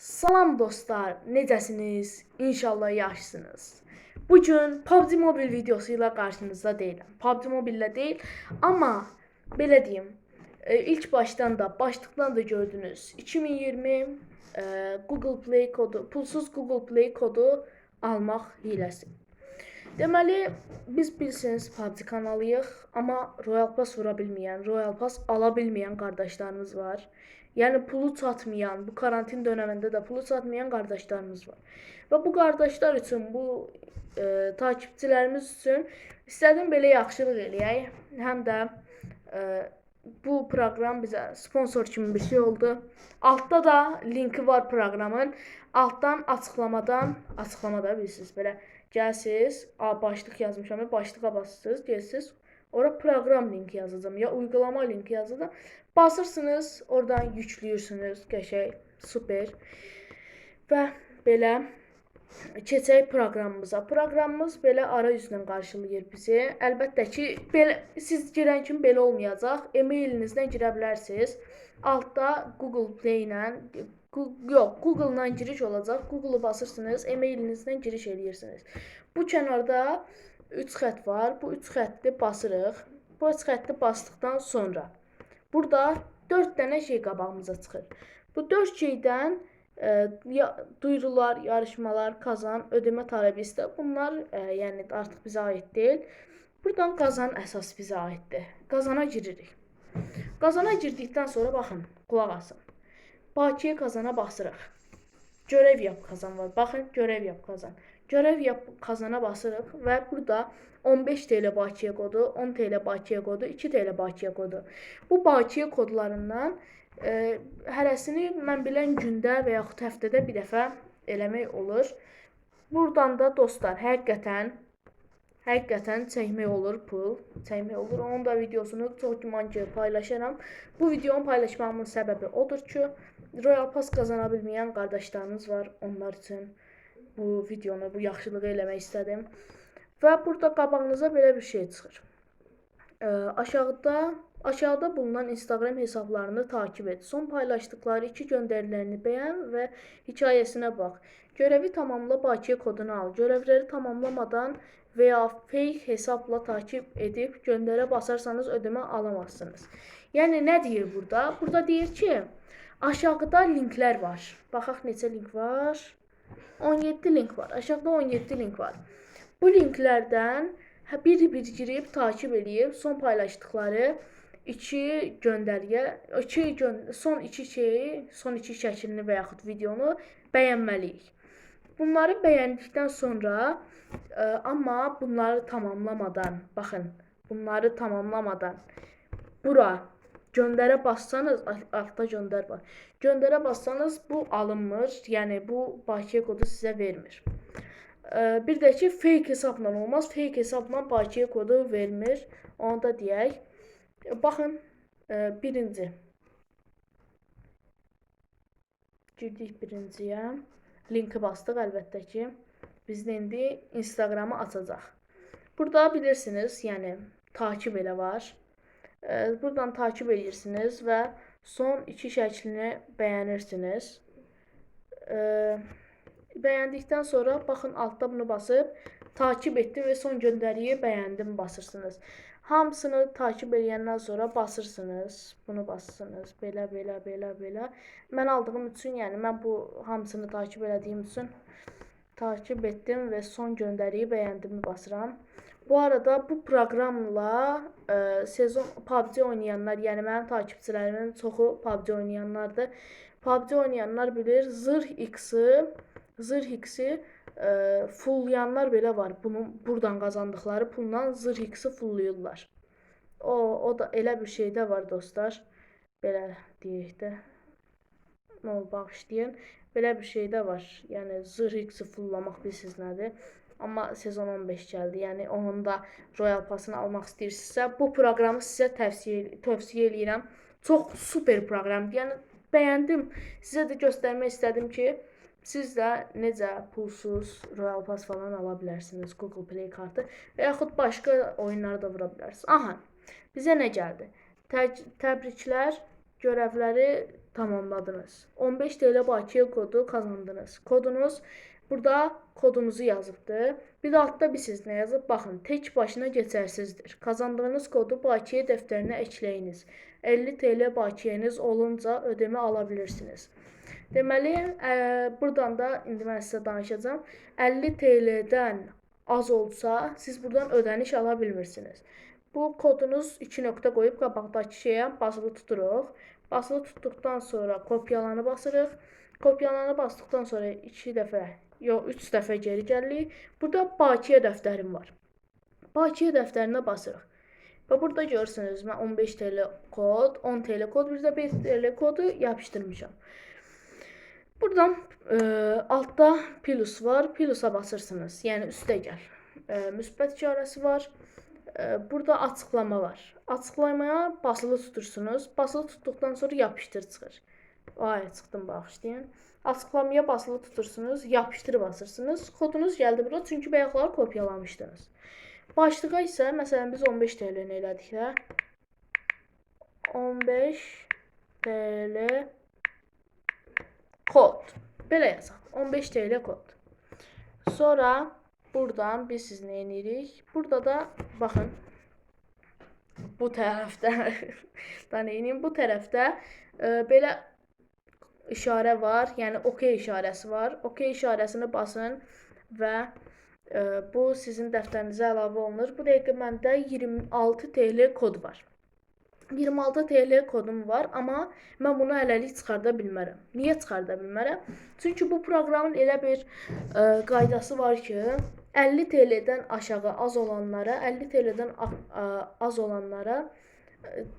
Salam dostlar, necəsiniz? İnşallah yaxşısınız. Bu gün PUBG Mobile videosu ilə qarşınızda deyiləm. PUBG Mobile deyil, amma belə deyim, e, ilk başdan da, başlıqdan da gördünüz. 2020 e, Google Play kodu, pulsuz Google Play kodu almaq hiləsi. Deməli, biz bilirsiniz PUBG kanalıyıq, amma Royal Pass vura bilməyən, Royal Pass ala bilməyən qardaşlarımız var. Yəni pulu çatmayan, bu karantin dövründə də pulu çatmayan qardaşlarımız var. Və bu qardaşlar üçün, bu e, takipçilərimiz üçün istədim belə yaxşılıq eləyək. Həm də e, bu proqram bizə sponsor kimi bir şey oldu. Altda da linki var proqramın. Altdan açıqlamadan, açıqlamada bilirsiniz belə gəlsiniz, a başlıq yazmışam, başlığa basırsınız, gəlsiniz. Ora proqram linki yazacağam ya uygulama linki yazacağam. Basırsınız, oradan yüklüyorsunuz. Qəşəng, super. Və belə keçək proqramımıza. Proqramımız belə arayüzlə qarşılayır bizi. Əlbəttə ki, belə siz girən kimi belə olmayacaq. E-mailinizdən girə bilərsiniz. Altda Google Play ilə Gu- yox, Google-la giriş olacaq. Google-u basırsınız, e-mailinizdən giriş eləyirsiniz. Bu kənarda 3 xətt var. Bu 3 xətti basırıq. Bu 3 xətti basdıqdan sonra burada 4 dənə şey qabağımıza çıxır. Bu 4 şeydən e, ya, duyurular, yarışmalar, kazan, ödəmə tələbi istə. Bunlar e, yəni artıq bizə aid deyil. Buradan qazan əsas bizə aiddir. Qazana giririk. Qazana girdikdən sonra baxın, qulaq asın. Bakıya kazana basırıq. Görev yap kazan var. Baxın, görev yap kazan. Görev yap kazana basırıq və burada 15 TL Bakıya kodu, 10 TL Bakıya kodu, 2 TL Bakıya kodu. Bu Bakıya kodlarından e, hərəsini mən bilən gündə və yaxud həftədə bir dəfə eləmək olur. Buradan da dostlar, həqiqətən Həqiqətən çəkmək olur pul, çəkmək olur. Onun da videosunu ki paylaşaram. Bu videonu paylaşmağımın səbəbi odur ki, Royal Pass qazana bilməyən qardaşlarınız var. Onlar üçün bu videonu, bu yaxşılığı eləmək istədim. Və burada qabağınıza belə bir şey çıxır. Ə, aşağıda aşağıda bulunan Instagram hesablarını takip et. Son paylaşdıkları iki göndərilərini bəyən və hekayəsinə bax. Görəvi tamamla Bakıya kodunu al. Görevləri tamamlamadan və ya fake hesabla takip edib göndərə basarsanız ödəmə alamazsınız. Yəni nə deyir burada? Burada deyir ki, aşağıda linklər var. Baxaq neçə link var? 17 link var. Aşağıda 17 link var. Bu linklərdən bir-bir girib takip edib son paylaşdıkları iki göndəriyə, iki gön son iki şeyi, son iki şəklini və yaxud videonu bəyənməliyik. Bunları bəyəndikdən sonra e, amma bunları tamamlamadan, baxın, bunları tamamlamadan bura göndərə bassanız alt- altda göndər var. Göndərə bassanız bu alınmır. Yəni bu Bakıya kodu sizə vermir. Ee, Bir də ki fake hesabla olmaz. Fake hesabla Bakıya kodu vermir. Onu da deyək. Baxın, e, birinci. Girdik birinciyə. Linki bastıq əlbəttə ki. Bizdə indi Instagramı açacaq. Burada bilirsiniz, yəni takip elə var. Ee, Buradan takip edirsiniz və son iki şəklini bəyənirsiniz. Ee, Bəyəndikdən sonra baxın altda bunu basıb takip etdim və son göndəriyi bəyəndim basırsınız. Hamısını takip edəndən sonra basırsınız. Bunu basırsınız. Belə, belə, belə, belə. Mən aldığım üçün, yəni mən bu hamısını takip elədiyim üçün takip etdim və son göndəriyi bəyəndimi basıram. Bu arada bu proqramla e, sezon PUBG oynayanlar, yəni mənim takipçilərimin çoxu PUBG oynayanlardır. PUBG oynayanlar bilir, Zırh X-i, Zırh X-i e, fullayanlar belə var. Bunun buradan qazandıkları pulla Zırh X-i. O o da elə bir şey də var dostlar. Belə deyək də. Nə bağışlayın. Belə bir şey də var. Yəni Zırh X-i fullamaq bilirsiniz nədir? Amma sezon 15 gəldi. Yəni onun da Royal Pass-ını almaq istəyirsinizsə, bu proqramı sizə tövsiyə tövsiyə eləyirəm. Çox super proqramdır. Yəni bəyəndim. Sizə də göstərmək istədim ki, siz də necə pulsuz Royal Pass falan ala bilərsiniz, Google Play kartı və yaxud başqa oyunlara da vura bilərsiniz. Aha. Bizə nə gəldi? Tə- Təbriklər, görevləri tamamladınız. 15 TL Bakıya kodu kazandınız. Kodunuz burada kodunuzu yazıbdı. Bir de altta bir siz ne yazıb? Baxın, tek başına geçersizdir. Kazandığınız kodu Bakıya dəftərinə ekləyiniz. 50 TL Bakiyeniz olunca ödeme alabilirsiniz. Deməli, ə, buradan da indi mən sizə danışacağam. 50 TL-dən az olsa, siz buradan ödəniş ala bilmirsiniz. Bu kodunuz 2 nöqtə qoyub qabaqdakı şeyə basılı tuturuq. Basılı tutduqdan sonra kopyalanı basırıq. Kopyalanı basdıqdan sonra 2 dəfə, yox 3 dəfə geri gəlirik. Burada Bakıya dəftərim var. Bakıya dəftərinə basırıq. Və burada görürsünüz, mən 15 TL kod, 10 TL kod, bir də 5 TL kodu yapışdırmışam. Buradan e, altta plus var. Plusa basırsınız. Yəni üstə gəl. E, müsbət işarəsi var. E, burada açıqlama var. Açıqlamaya basılı tutursunuz. Basılı tutduqdan sonra yapışdır çıxır. Ay çıxdım bağışlayın. Açıqlamaya basılı tutursunuz, yapışdır basırsınız. Kodunuz gəldi bura çünki bayaqlar kopyalamışdınız. Başlığa isə məsələn biz 15 TL-ni elədik də. 15 TL kod. Belə yazaq. 15 TL kod. Sonra buradan biz siz nə edirik? Burada da baxın. Bu tərəfdə da neyinin bu tərəfdə e, belə işarə var. Yəni OK işarəsi var. OK işarəsini basın və e, bu sizin dəftərinizə əlavə olunur. Bu dəqiqə məndə 26 TL kod var. 26 TL kodum var, amma mən bunu hələlik çıxarda bilmərəm. Niyə çıxarda bilmərəm? Çünki bu proqramın elə bir ə, qaydası var ki, 50 TL-dən aşağı az olanlara, 50 TL-dən az olanlara ə,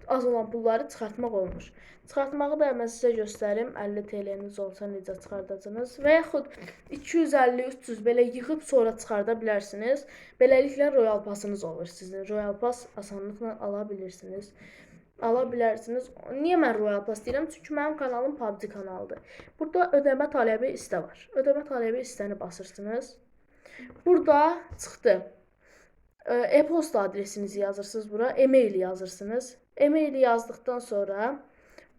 az olan pulları çıxartmaq olmur. Çıxartmağı da mən sizə göstərim. 50 TL-niz olsa necə çıxardacağınız və yaxud 250, 300 belə yığıb sonra çıxarda bilərsiniz. Beləliklə Royal Passınız olur sizin. Royal Pass asanlıqla ala bilirsiniz ala bilərsiniz. Niyə mən Royal Pass deyirəm? Çünki mənim kanalım PUBG kanalıdır. Burada ödəmə tələbi istə var. Ödəmə tələbi istəni basırsınız. Burada çıxdı. E, E-posta adresinizi yazırsınız bura, e-mail yazırsınız. E-maili yazdıqdan sonra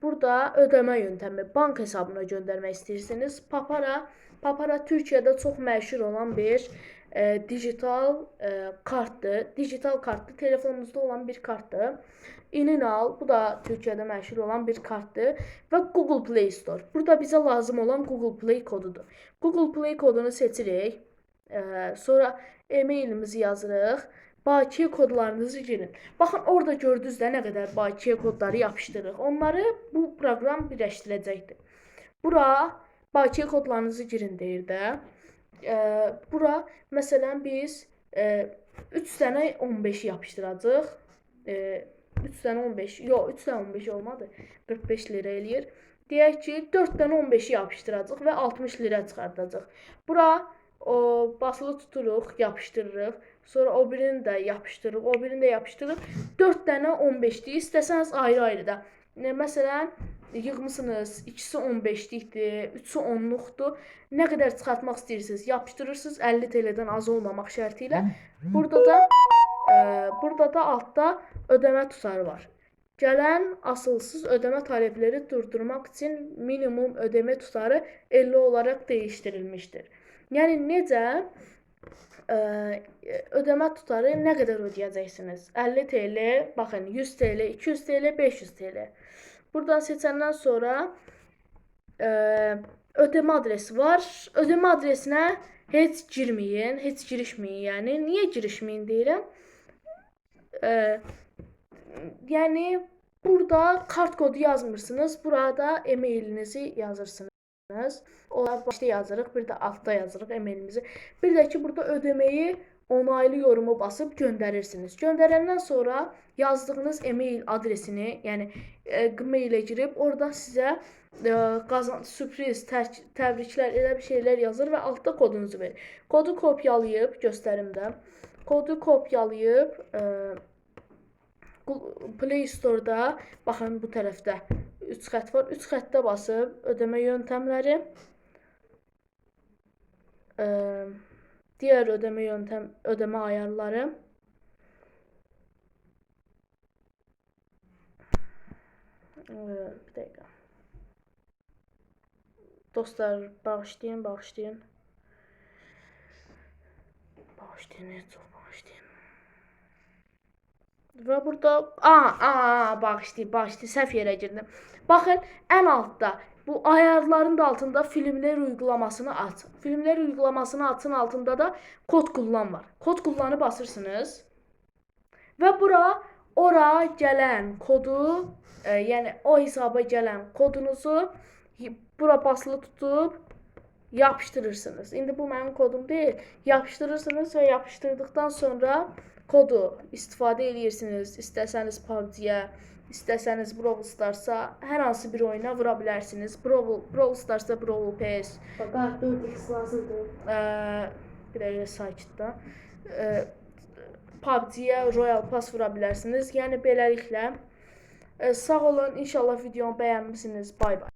burada ödəmə yöntəmi bank hesabına göndərmək istəyirsiniz. Papara Papara Türkiyədə çox məşhur olan bir e, dijital e, kartdır. Dijital kartdır. Telefonunuzda olan bir kartdır. İninal, bu da Türkiyədə məşhur olan bir kartdır və Google Play Store. Burada bizə lazım olan Google Play kodudur. Google Play kodunu seçirik. E, sonra e-mailimizi yazırıq. Bakıya kodlarınızı girin. Baxın orada gördünüz də nə qədər Bakıya kodları yapışdırırıq. Onları bu proqram birləşdirəcəkdir. Bura Bakıya kodlarınızı girin deyir də. E, bura məsələn biz e, 3 dənə 15 yapışdıracağıq. E, 3 dənə 15, yox 3 dənə 15 olmadı. 45 lira eləyir. Deyək ki, 4 dənə 15-i yapışdıracağıq və 60 lira çıxardacağıq. Bura o basılı tuturuq, yapışdırırıq. Sonra o birini də yapışdırırıq, o birini də yapışdırırıq. 4 dənə 15-dir. İstəsəniz ayrı-ayrı da. Yəni, məsələn, yığmısınız, ikisi 15-likdir, üçü 10-luqdur. Nə qədər çıxartmaq istəyirsiniz, yapışdırırsınız 50 TL-dən az olmamaq şərti ilə. Burada da e, burada da altda ödəmə tutarı var. Gələn asılsız ödəmə tələbləri durdurmaq üçün minimum ödəmə tutarı 50 olaraq dəyişdirilmişdir. Yəni necə ə, ödəmə tutarı nə qədər ödəyəcəksiniz? 50 TL, baxın 100 TL, 200 TL, 500 TL. Buradan seçəndən sonra ə, ödəmə adresi var. Ödəmə adresinə heç girməyin, heç girişməyin. Yəni niyə girişməyin deyirəm? Ə, yəni burada kart kodu yazmırsınız. Burada e-mailinizi yazırsınız. Onlar başda yazırıq, bir də altda yazırıq e-mailimizi. Bir də ki, burada ödəməyi onaylı yorumu basıb göndərirsiniz. Göndərəndən sonra yazdığınız e-mail adresini, yəni e, Gmail-ə girib orada sizə e, qazan sürpriz, tər təbriklər elə bir şeylər yazır və altda kodunuzu verir. Kodu kopyalayıb göstərim də. Kodu kopyalayıb e, Play Store-da baxın bu tərəfdə 3 xətt var. 3 xəttə basıb ödəmə yöntəmləri ə, digər ödəmə yöntəm ödəmə ayarları ə, bir dəqiqə. Dostlar bağışlayın, bağışlayın. Bağışlayın, ne çok bağışlayın. Ve burada aa aa bağışlayın, bağışlayın səhv yerə girdim. Baxın ən altda bu ayarların da altında filmler uygulamasını aç. Filmler uygulamasını açın altında da kod kullan var. Kod kullanı basırsınız. Və bura ora gələn kodu, e, yəni o hesaba gələn kodunuzu bura basılı tutub yapışdırırsınız. İndi bu mənim kodum deyil. Yapışdırırsınız və yapışdırdıqdan sonra kodu istifadə edirsiniz. İstəsəniz PUBG-yə, istəsəniz Brawl Stars-a, hər hansı bir oyuna vura bilərsiniz. Brawl, Brawl Stars-da Brawl Pass, Fakat 4x lazımdır. Ə, bir dəqiqə sakitdə. Ə, PUBG-yə Royal Pass vura bilərsiniz. Yəni beləliklə ə, sağ olun. İnşallah videomu bəyənmisiniz. Bay bay.